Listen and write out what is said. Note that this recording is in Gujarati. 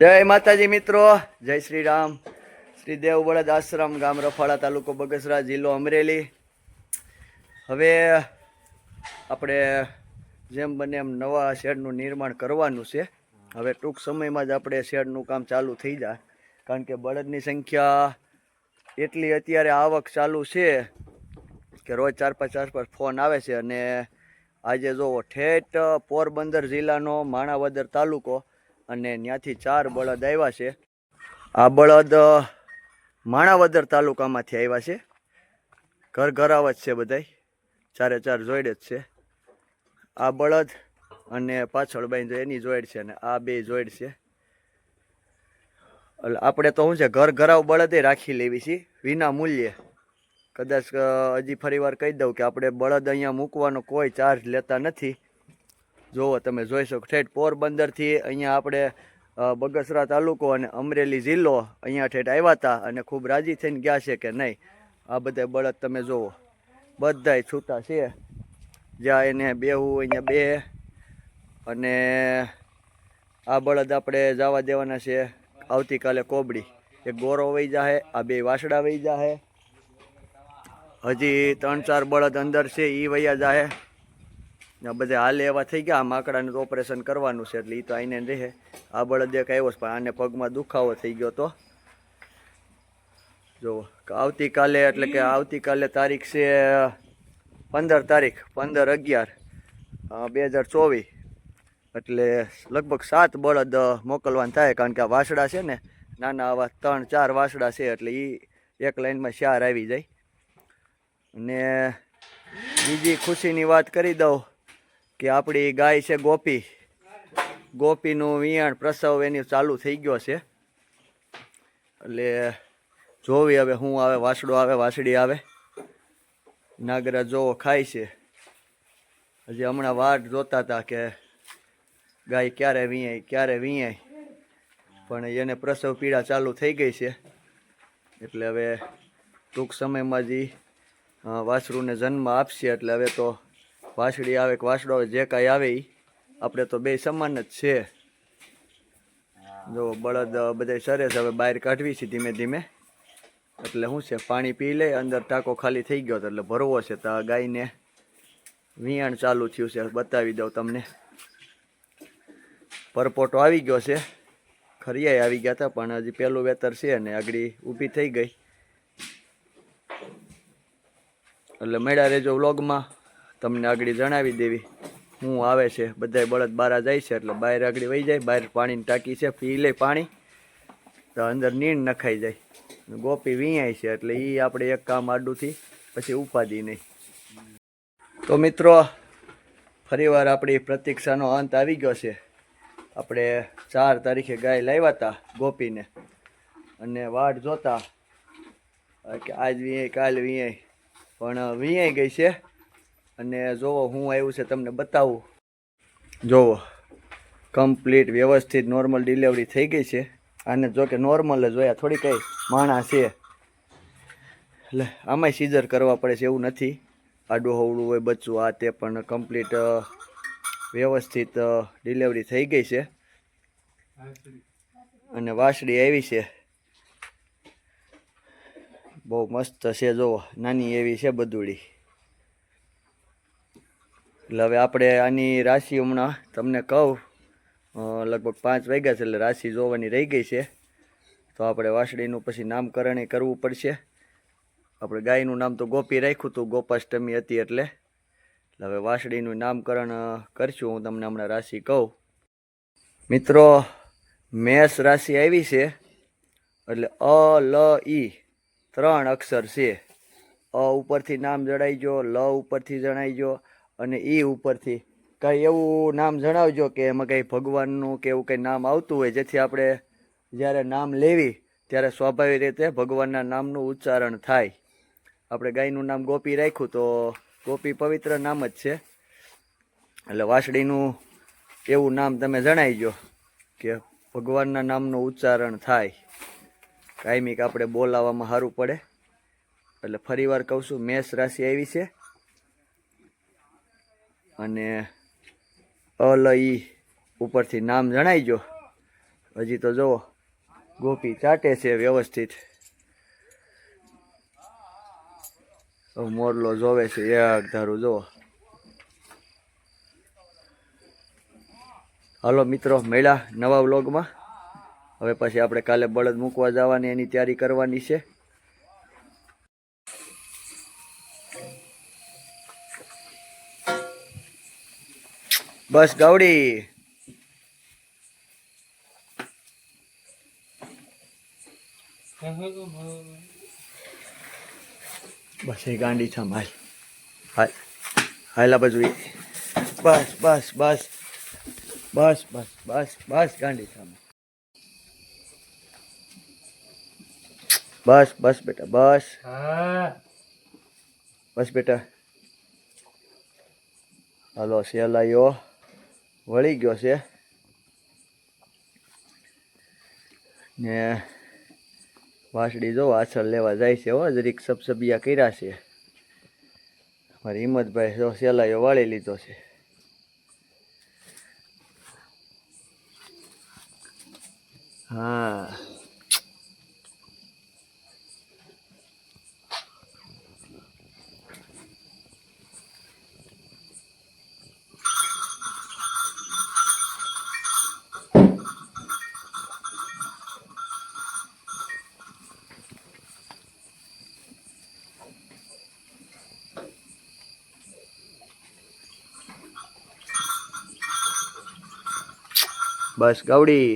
જય માતાજી મિત્રો, જય શ્રી રામ. શ્રી દેવ બળદ આશ્રમ ગામ રફાળા તાલુકો બગસરા જિલ્લો અમરેલી. હવે આપણે જેમ બને એમ નવા શેડનું નિર્માણ કરવાનું છે. હવે ટૂંક સમયમાં જ આપણે શેડનું કામ ચાલુ થઈ જાય. કારણ કે બળદની સંખ્યા એટલી અત્યારે આવક ચાલુ છે કે રોજ ચાર પાંચ ચાર પાંચ ફોન આવે છે. અને આજે જુઓ ઠેઠ પોરબંદર જિલ્લાનો માણાવદર તાલુકો અને ત્યાંથી ચાર બળદ આવ્યા છે. આ બળદ માણાવદર તાલુકામાંથી આવ્યા છે. ઘર ઘરાવ જ છે બધાય. ચારે ચાર જોઈડ જ છે. આ બળદ અને પાછળ બાઈ એની જોઈડ છે અને આ બે જોઈડ છે. એટલે આપણે તો શું છે, ઘર ઘરાવ બળદે રાખી લેવી છીએ વિના મૂલ્યે. કદાચ હજી ફરીવાર કહી દઉં કે આપણે બળદ અહીંયા મૂકવાનો કોઈ ચાર્જ લેતા નથી. જોવો, તમે જોઈ શકો. ઠેઠ પોરબંદરથી અહીંયા આપણે બગસરા તાલુકો અને અમરેલી જિલ્લો અહીંયા ઠેઠ આવ્યા હતા અને ખૂબ રાજી થઈને ગયા છે કે નહીં? આ બધા બળદ તમે જુઓ બધાય છૂટા છે. જ્યાં એને બેહવું અહીંયા બે અને આ બળદ આપણે જવા દેવાના છે આવતીકાલે કોબડી. એક ગોરો વહી જાહે, આ બે વાસડા વહી જાહે. હજી ત્રણ ચાર બળદ અંદર છે એ વૈયા જાહે. બધે હાલે એવા થઈ ગયા. આ માકડાનું તો ઓપરેશન કરવાનું છે એટલે એ તો આઈને રહે. આ બળદ એક આવ્યો પણ આને પગમાં દુખાવો થઈ ગયો તો. જો આવતીકાલે, એટલે કે આવતીકાલે તારીખ છે પંદર તારીખ, પંદર અગિયાર બે હજાર ચોવીસ. એટલે લગભગ સાત બળદ મોકલવાના થાય, કારણ કે આ વાસડા છે ને, નાના આવા ત્રણ ચાર વાસડા છે, એટલે એ એક લાઈનમાં ચાર આવી જાય. અને બીજી ખુશીની વાત કરી દઉં કે આપણી ગાય છે ગોપી. ગોપીનું વિયાણ પ્રસવ એની ચાલુ થઈ ગયો છે. એટલે જોવી હવે શું આવે, વાસડો આવે, વાસડી આવે. નાગરા જોવો ખાય છે. હજી હમણાં વાટ જોતા હતા કે ગાય ક્યારે વીયાય ક્યારે વીયાય પણ એને પ્રસવ પીડા ચાલુ થઈ ગઈ છે. એટલે હવે ટૂંક સમયમાં જ વાસરુને જન્મ આપશે. એટલે હવે તો વાછડી આવે કે વાસડો આવે, જે કાંઈ આવે આપણે તો બે સમાન જ છે. જો બળદ બધા સરસ હવે બહાર કાઢવી છે ધીમે ધીમે. એટલે શું છે, પાણી પી લે, અંદર ટાંકો ખાલી થઈ ગયો એટલે ભરવો છે. તો ગાયને વિયાણ ચાલુ થયું છે, બતાવી દઉં તમને. પરપોટો આવી ગયો છે. ખરિયાઈ આવી ગયા હતા, પણ હજી પહેલું વેતર છે ને આગળ ઊભી થઈ ગઈ. એટલે મેળા રહેજો વ્લોગમાં તમને આગળ જણાવી દેવી. હું આવે છે, બધાય બળદ બારા જાય છે, એટલે બહાર આગળ વહી જાય બહાર પાણીની ટાંકી છે, પી લે પાણી, તો અંદર નીણ નખાઈ જાય. ગોપી વીયાય છે, એટલે એ આપણે એક કામ આડુંથી પછી ઉપાધી નહીં. તો મિત્રો, ફરીવાર આપણી પ્રતીક્ષાનો અંત આવી ગયો છે. આપણે ચાર તારીખે ગાય લાવ્યા હતા ગોપીને. અને વાટ જોતા, કે આજ વીયાય, કાલ વીયાય. પણ વિંય ગઈ છે. અને જોવો, હું આવ્યું છે તમને બતાવું. જોવો કમ્પ્લીટ વ્યવસ્થિત નોર્મલ ડિલિવરી થઈ ગઈ છે. આને જો કે નોર્મલ જ હોય થોડી કંઈ માણા છે. એટલે આમાંય સીઝર કરવા પડે છે, એવું નથી. આડું, હવડું હોય, બચ્ચું, આ તે પણ કમ્પ્લીટ વ્યવસ્થિત ડિલિવરી થઈ ગઈ છે. અને વાસળી આવી છે. બહુ મસ્ત છે, જોવો, નાની એવી છે બધુડી એટલે હવે આપણે આની રાશિ હમણાં તમને કહું. લગભગ પાંચ વાગ્યા છે એટલે રાશિ જોવાની રહી ગઈ છે. તો આપણે વાસળીનું પછી નામકરણ કરવું પડશે. આપણે ગાયનું નામ તો ગોપી રાખ્યું હતું, ગોપાષ્ટમી હતી એટલે. એટલે હવે વાસળીનું નામકરણ કરશું. હું તમને હમણાં રાશિ કહું. મિત્રો, મેષ રાશિ આવી છે. એટલે અ, લ, ઈ ત્રણ અક્ષર છે. અ ઉપરથી નામ જણાવજો લ ઉપરથી જણાવજો અને એ ઉપરથી કંઈ એવું નામ જણાવજો કે એમાં કંઈ ભગવાનનું કે એવું કંઈ નામ આવતું હોય, જેથી આપણે જ્યારે નામ લેવી, ત્યારે સ્વાભાવિક રીતે ભગવાનના નામનું ઉચ્ચારણ થાય. આપણે ગાયનું નામ ગોપી રાખ્યું, તો ગોપી પવિત્ર નામ જ છે. એટલે વાસળીનું એવું નામ તમે જણાવીજો કે ભગવાનના નામનું ઉચ્ચારણ થાય. કાયમિક આપણે બોલાવવામાં સારું પડે. એટલે ફરીવાર કહું છું, મેષ રાશિ આવી છે. અને અલ ઈ ઉપરથી નામ જણાવજો હજી તો જુઓ, ગોપી ચાટે છે વ્યવસ્થિત. મોરલો જોવે છે એક ધારું જુઓ. હાલો મિત્રો, મળ્યા નવા વ્લોગમાં. હવે પછી આપણે કાલે બળદ મૂકવા જવાની, એની તૈયારી કરવાની છે. બસ ગૌડી. બસ એ ગાંડી છે હાલ હાલ હાલ બાજુ બસ બસ બસ બસ બસ બસ બસ ગાંડી છે બસ બસ બેટા બસ. બસ બેટા. હાલો સેલાયો વળી ગયો છે. ને વાસડી જો વાછળ લેવા જાય છે હો, જરીક સબસબિયા કર્યા છે. મારી હિંમતભાઈ જો સેલાયો વાળી લીધો છે. હા. બસ ગાવડી